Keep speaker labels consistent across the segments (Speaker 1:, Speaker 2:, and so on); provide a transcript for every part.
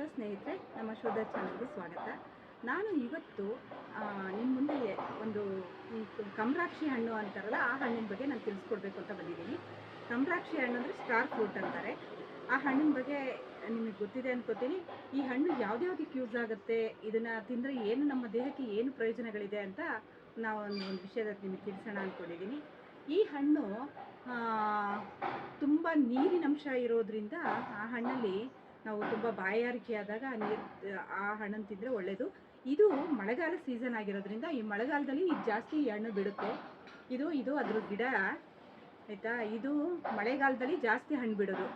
Speaker 1: Hello ಸ್ನೇಹಿತರೆ, ನಮ್ಮ ಶೋಧ ಚಾನಲ್ಗೆ ಸ್ವಾಗತ. ನಾನು ಇವತ್ತು ನಿಮ್ಮ ಮುಂದೆ ಒಂದು ಕಮರಾಕ್ಷಿ ಹಣ್ಣು ಅಂತಾರಲ್ಲ, ಆ ಹಣ್ಣಿನ ಬಗ್ಗೆ ನಾನು ತಿಳಿಸ್ಕೊಡ್ಬೇಕು ಅಂತ ಬಂದಿದ್ದೀನಿ. ಕಮರಾಕ್ಷಿ ಹಣ್ಣು ಅಂದರೆ ಸ್ಟಾರ್ ಫ್ರೂಟ್ ಅಂತಾರೆ. ಆ ಹಣ್ಣಿನ ಬಗ್ಗೆ ನಿಮಗೆ ಗೊತ್ತಿದೆ ಅನ್ಕೋತೀನಿ. ಈ ಹಣ್ಣು ಯಾವ್ದ್ಯಾವ್ದಕ್ಕೆ ಯೂಸ್ ಆಗುತ್ತೆ, ಇದನ್ನು ತಿಂದರೆ ಏನು, ನಮ್ಮ ದೇಹಕ್ಕೆ ಏನು ಪ್ರಯೋಜನಗಳಿದೆ ಅಂತ ನಾವು ಒಂದು ಒಂದು ವಿಷಯದ ನಿಮಗೆ ತಿಳಿಸೋಣ ಅಂದ್ಕೊಂಡಿದ್ದೀನಿ ಈ ಹಣ್ಣು ತುಂಬ ನೀರಿನಂಶ ಇರೋದ್ರಿಂದ ಆ ಹಣ್ಣಲ್ಲಿ ನಾವು ತುಂಬ ಬಾಯಾರಿಕೆ ಆದಾಗ ನೀರು, ಆ ಹಣ್ಣನ್ನು ತಿಂದರೆ ಒಳ್ಳೆಯದು ಇದು ಮಳೆಗಾಲ ಸೀಸನ್ ಆಗಿರೋದ್ರಿಂದ ಈ ಮಳೆಗಾಲದಲ್ಲಿ ಇದು ಜಾಸ್ತಿ ಹಣ್ಣು ಬಿಡುತ್ತೆ. ಇದು ಇದು ಅದ್ರ ಗಿಡ, ಆಯಿತಾ? ಇದು ಮಳೆಗಾಲದಲ್ಲಿ ಜಾಸ್ತಿ ಹಣ್ಣು ಬಿಡೋದು.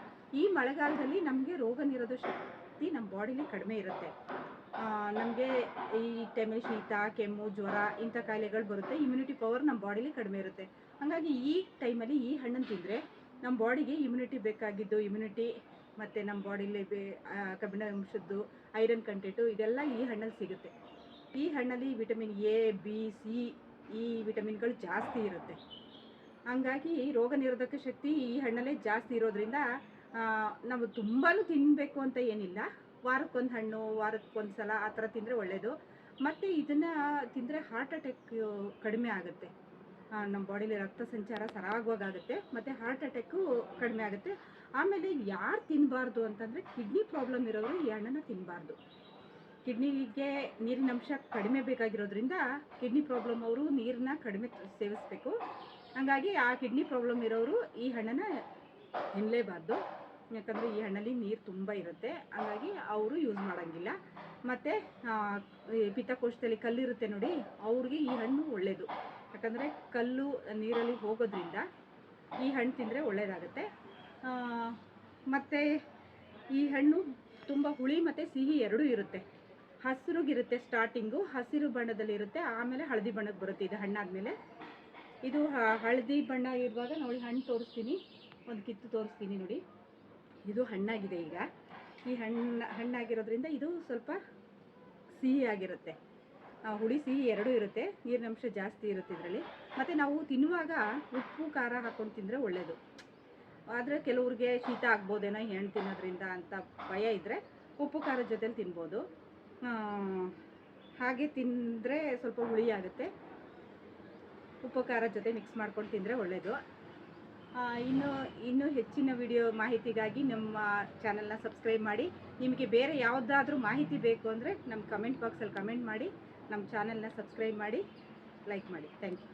Speaker 1: ಈ ಮಳೆಗಾಲದಲ್ಲಿ ನಮಗೆ ರೋಗ ನಿರೋಧಕ ಶಕ್ತಿ ನಮ್ಮ ಬಾಡಿಲಿ ಕಡಿಮೆ ಇರುತ್ತೆ. ನಮಗೆ ಈ ತೆಮೆ ಶೀತ, ಕೆಮ್ಮು, ಜ್ವರ ಇಂಥ ಕಾಯಿಲೆಗಳು ಬರುತ್ತೆ. ಇಮ್ಯುನಿಟಿ ಪವರ್ ನಮ್ಮ ಬಾಡಿಲಿ ಕಡಿಮೆ ಇರುತ್ತೆ. ಹಾಗಾಗಿ ಈ ಟೈಮಲ್ಲಿ ಈ ಹಣ್ಣನ್ನು ತಿಂದರೆ ನಮ್ಮ ಬಾಡಿಗೆ ಇಮ್ಯುನಿಟಿ ಬೇಕಾಗಿದ್ದು ಇಮ್ಯುನಿಟಿ ಮತ್ತು ನಮ್ಮ ಬಾಡಿಲಿ ಬೇ ಕಬ್ಬಿಣಾಂಶದ್ದು ಐರನ್ ಕಂಟೆಂಟು ಇದೆಲ್ಲ ಈ ಹಣ್ಣಲ್ಲಿ ಸಿಗುತ್ತೆ. ಈ ಹಣ್ಣಲ್ಲಿ ವಿಟಮಿನ್ ಎ ಬಿ ಸಿ ಈ ವಿಟಮಿನ್ಗಳು ಜಾಸ್ತಿ ಇರುತ್ತೆ. ಹಂಗಾಗಿ ರೋಗ ನಿರೋಧಕ ಶಕ್ತಿ ಈ ಹಣ್ಣಲ್ಲೇ ಜಾಸ್ತಿ ಇರೋದ್ರಿಂದ ನಾವು ತುಂಬಾ ತಿನ್ನಬೇಕು ಅಂತ ಏನಿಲ್ಲ. ವಾರಕ್ಕೊಂದು ಹಣ್ಣು, ವಾರಕ್ಕೊಂದು ಸಲ ಆ ಥರ ತಿಂದರೆ ಒಳ್ಳೆಯದು ಮತ್ತು ಇದನ್ನು ತಿಂದರೆ ಹಾರ್ಟ್ ಅಟ್ಯಾಕ್ ಕಡಿಮೆ ಆಗುತ್ತೆ. ನಮ್ಮ ಬಾಡಿಲಿ ರಕ್ತ ಸಂಚಾರ ಸರಾಗವಾಗುತ್ತೆ ಮತ್ತು ಹಾರ್ಟ್ ಅಟ್ಯಾಕು ಕಡಿಮೆ ಆಗುತ್ತೆ. ಆಮೇಲೆ ಯಾರು ತಿನ್ನಬಾರ್ದು ಅಂತಂದರೆ ಕಿಡ್ನಿ ಪ್ರಾಬ್ಲಮ್ ಇರೋರು ಈ ಹಣ್ಣನ್ನು ತಿನ್ನಬಾರ್ದು ಕಿಡ್ನಿಗೆ ನೀರಿನ ಅಂಶ ಕಡಿಮೆ ಬೇಕಾಗಿರೋದ್ರಿಂದ ಕಿಡ್ನಿ ಪ್ರಾಬ್ಲಮ್ ಅವರು ನೀರನ್ನ ಕಡಿಮೆ ಸೇವಿಸಬೇಕು. ಹಾಗಾಗಿ ಆ ಕಿಡ್ನಿ ಪ್ರಾಬ್ಲಮ್ ಇರೋರು ಈ ಹಣ್ಣನ್ನು ತಿನ್ನಲೇಬಾರ್ದು ಯಾಕಂದರೆ ಈ ಹಣ್ಣಲ್ಲಿ ನೀರು ತುಂಬ ಇರುತ್ತೆ. ಹಾಗಾಗಿ ಅವರು ಯೂಸ್ ಮಾಡೋಂಗಿಲ್ಲ. ಮತ್ತು ಪಿತ್ತಕೋಶದಲ್ಲಿ ಕಲ್ಲಿರುತ್ತೆ ನೋಡಿ, ಅವ್ರಿಗೆ ಈ ಹಣ್ಣು ಒಳ್ಳೆಯದು ಯಾಕಂದರೆ ಕಲ್ಲು ನೀರಲ್ಲಿ ಹೋಗೋದ್ರಿಂದ ಈ ಹಣ್ಣು ತಿಂದರೆ ಒಳ್ಳೆಯದಾಗುತ್ತೆ ಮತ್ತು ಈ ಹಣ್ಣು ತುಂಬ ಹುಳಿ ಮತ್ತು ಸಿಹಿ ಎರಡೂ ಇರುತ್ತೆ. ಹಸಿರುಗಿರುತ್ತೆ ಸ್ಟಾರ್ಟಿಂಗು ಹಸಿರು ಬಣ್ಣದಲ್ಲಿರುತ್ತೆ ಆಮೇಲೆ ಹಳದಿ ಬಣ್ಣಕ್ಕೆ ಬರುತ್ತೆ ಇದು ಹಣ್ಣಾದಮೇಲೆ. ಇದು ಹಳದಿ ಬಣ್ಣ ಇರುವಾಗ ನೋಡಿ ಹಣ್ಣು ತೋರಿಸ್ತೀನಿ. ಒಂದು ಕಿತ್ತು ತೋರಿಸ್ತೀನಿ ನೋಡಿ. ಇದು ಹಣ್ಣಾಗಿದೆ ಈಗ. ಈ ಹಣ್ಣು ಹಣ್ಣಾಗಿರೋದ್ರಿಂದ ಇದು ಸ್ವಲ್ಪ ಸಿಹಿ ಆಗಿರುತ್ತೆ ಆ, ಹುಳಿ ಸಿಹಿ ಎರಡೂ ಇರುತ್ತೆ, ನೀರಿನಂಶ ಜಾಸ್ತಿ ಇರುತ್ತೆ ಇದರಲ್ಲಿ. ಮತ್ತು ನಾವು ತಿನ್ನುವಾಗ ಉಪ್ಪು, ಖಾರ ಹಾಕ್ಕೊಂಡು ತಿಂದರೆ ಒಳ್ಳೆಯದು ಆದರೆ ಕೆಲವ್ರಿಗೆ ಶೀತ ಆಗ್ಬೋದೇನೋ ಹೆಣ್ಣು ತಿನ್ನೋದ್ರಿಂದ ಅಂತ ಭಯ ಇದ್ದರೆ ಉಪ್ಪು ಖಾರದ ಜೊತೆಲಿ ತಿನ್ಬೋದು. ಹಾಗೆ ತಿಂದರೆ ಸ್ವಲ್ಪ ಹುಳಿ ಆಗುತ್ತೆ. ಉಪ್ಪು ಖಾರದ ಜೊತೆ ಮಿಕ್ಸ್ ಮಾಡ್ಕೊಂಡು ತಿಂದರೆ ಒಳ್ಳೆಯದು ಇನ್ನು, ಇನ್ನೂ ಹೆಚ್ಚಿನ ವಿಡಿಯೋ ಮಾಹಿತಿಗಾಗಿ ನಮ್ಮ ಚಾನಲ್ನ ಸಬ್ಸ್ಕ್ರೈಬ್ ಮಾಡಿ. ನಿಮಗೆ ಬೇರೆ ಯಾವುದಾದ್ರೂ ಮಾಹಿತಿ ಬೇಕು ಅಂದರೆ ನಮ್ಮ ಕಮೆಂಟ್ ಬಾಕ್ಸಲ್ಲಿ ಕಮೆಂಟ್ ಮಾಡಿ. ನಮ್ಮ ಚಾನಲ್ನ ಸಬ್ಸ್ಕ್ರೈಬ್ ಮಾಡಿ ಲೈಕ್ ಮಾಡಿ. Thank you